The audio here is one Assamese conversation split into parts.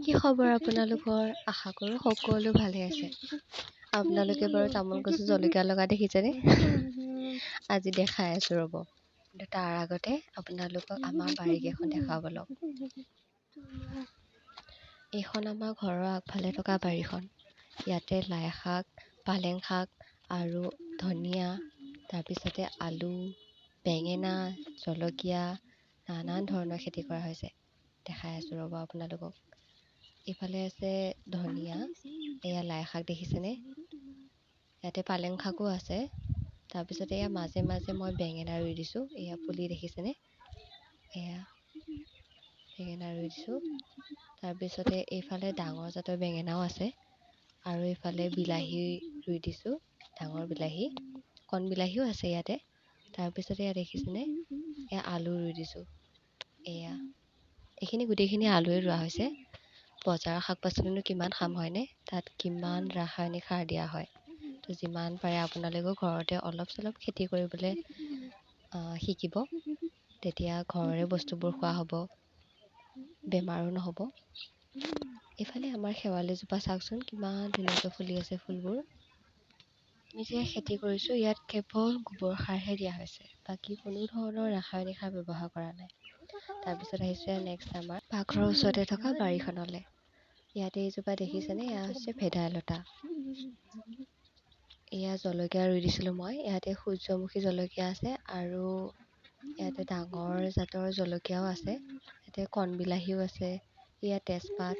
কি খবৰ আপোনালোকৰ? আশা কৰোঁ সকলো ভালে আছে। আপোনালোকে বাৰু তামোল গছত জলকীয়া লগা দেখিছেনে? আজি দেখাই আছোঁ ৰ'ব। কিন্তু তাৰ আগতে আপোনালোকক আমাৰ বাৰীকেইখন দেখাব লওক এইখন আমাৰ ঘৰৰ আগফালে থকা বাৰীখন। ইয়াতে লাই শাক পালেং শাক আৰু ধনিয়া তাৰপিছতে আলু বেঙেনা জলকীয়া নানান ধৰণৰ খেতি কৰা হৈছে। দেখাই আছোঁ ৰ'ব আপোনালোকক। ইফালে আছে ধনিয়া এয়া লাই শাক দেখিছেনে? ইয়াতে পালেং শাকো আছে। তাৰপিছতে এয়া মাজে মাজে মই বেঙেনা ৰুই দিছোঁ। এয়া পুলি দেখিছেনে? এয়া বেঙেনা ৰুই দিছোঁ। তাৰপিছতে এইফালে ডাঙৰ জাতৰ বেঙেনাও আছে। আৰু এইফালে বিলাহী ৰুই দিছোঁ ডাঙৰ বিলাহী। কণ বিলাহীও আছে ইয়াতে। তাৰপিছতে এয়া দেখিছেনে? এয়া আলু ৰুই দিছোঁ। এয়া। এইখিনি গোটেইখিনি আলুৱে ৰোৱা হৈছে। বজাৰৰ শাক পাচলিনো কিমান খাম হয়নে? তাত কিমান ৰাসায়নিক সাৰ দিয়া হয়? তো যিমান পাৰে আপোনালোকেও ঘৰতে অলপ চলপ খেতি কৰিবলৈ শিকিব। তেতিয়া ঘৰৰে বস্তুবোৰ খোৱা হ'ব বেমাৰো নহ'ব। এইফালে আমাৰ শেৱালিজোপা চাওকচোন কিমান ধুনীয়াকৈ ফুলি আছে ফুলবোৰ। যে খেতি কৰিছোঁ ইয়াত কেৱল গোবৰ সাৰহে দিয়া হৈছে বাকী কোনো ধৰণৰ ৰাসায়নিক সাৰ ব্যৱহাৰ কৰা নাই। তাৰপিছত আহিছে নেক্সট আমাৰ পাকঘৰৰ ওচৰতে থকা বাৰীখনলৈ। ইয়াতে এইজোপা দেখিছেনে? এয়া হৈছে ভেদাইলতা। এয়া জলকীয়া ৰুই দিছিলোঁ মই। ইয়াতে সূৰ্যমুখী জলকীয়া আছে আৰু ইয়াতে ডাঙৰ জাতৰ জলকীয়াও আছে। ইয়াতে কণবিলাহীও আছে এয়া তেজপাত।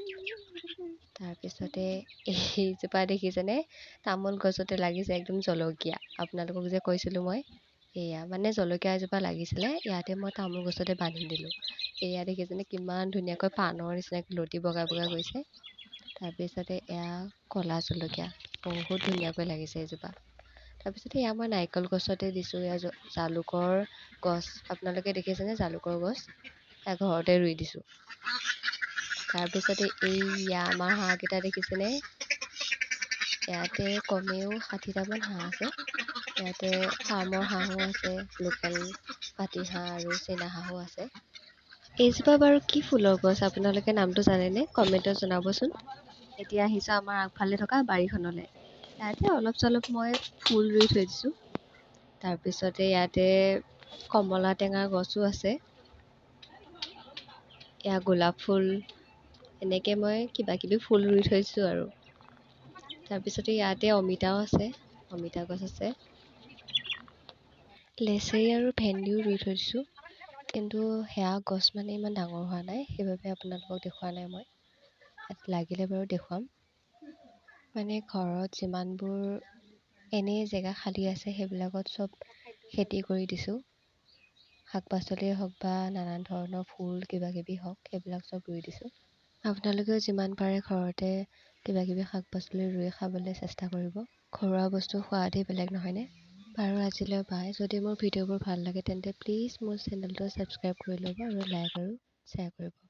তাৰপিছতে এইজোপা দেখিছেনে? তামোল গছতে লাগিছে একদম জলকীয়া। আপোনালোকক যে কৈছিলোঁ মই এয়া মানে জলকীয়া এজোপা লাগিছিলে ইয়াতে মই তামোল গছতে বান্ধি দিলোঁ। এয়া দেখিছেনে কিমান ধুনীয়াকৈ পাণৰ নিচিনাকৈ লতি বগাই বগাই গৈছে। তাৰপিছতে এয়া ক'লা জলকীয়া বহুত ধুনীয়াকৈ লাগিছে এজোপা। তাৰপিছতে এয়া মই নাৰিকল গছতে দিছোঁ এয়া জালুকৰ গছ। আপোনালোকে দেখিছেনে জালুকৰ গছ? এয়া ঘৰতে ৰুই দিছোঁ। তাৰপিছতে এইয়া আমাৰ হাঁহকেইটা দেখিছেনে? ইয়াতে কমেও ষাঠিটামান হাঁহ আছে। ইয়াতে ফাৰ্মৰ হাঁহো আছে লোকেল পাতি হাঁহ আৰু চীনা হাঁহো আছে। এইজোপা বাৰু কি ফুলৰ গছ? আপোনালোকে নামটো জানেনে? কমেণ্টত জনাবচোন। এতিয়া আহিছোঁ আমাৰ আগফালে থকা বাৰীখনলৈ। ইয়াতে অলপ চলপ মই ফুল ৰুই থৈ দিছোঁ। তাৰপিছতে ইয়াতে কমলা টেঙাৰ গছো আছে। এয়া গোলাপ ফুল এনেকৈ মই কিবা কিবি ফুল ৰুই থৈছোঁ আৰু। তাৰপিছতে ইয়াতে অমিতাও আছে অমিতা গছ আছে। লেচেৰি আৰু ভেন্দিও ৰুই থৈ দিছোঁ। কিন্তু সেয়া গছ মানে ইমান ডাঙৰ হোৱা নাই সেইবাবে আপোনালোকক দেখুওৱা নাই মই। লাগিলে বাৰু দেখুৱাম। মানে ঘৰত যিমানবোৰ এনেই জেগা খালী আছে সেইবিলাকত চব খেতি কৰি দিছোঁ। শাক পাচলিয়ে হওক বা নানান ধৰণৰ ফুল কিবা কিবি হওক সেইবিলাক চব ৰুই দিছোঁ। আপোনালোকেও যিমান পাৰে ঘৰতে কিবা কিবি শাক পাচলি ৰুই খাবলৈ চেষ্টা কৰিব। ঘৰুৱা বস্তু সোৱাদেই বেলেগ নহয়নে বাৰু আজিলৈ বাই। যদি মোৰ ভিডিঅ'বোৰ ভাল লাগে তেন্তে প্লিজ মোৰ চেনেলটো ছাবস্ক্ৰাইব কৰি ল'ব আৰু লাইক আৰু শ্বেয়াৰ কৰিব।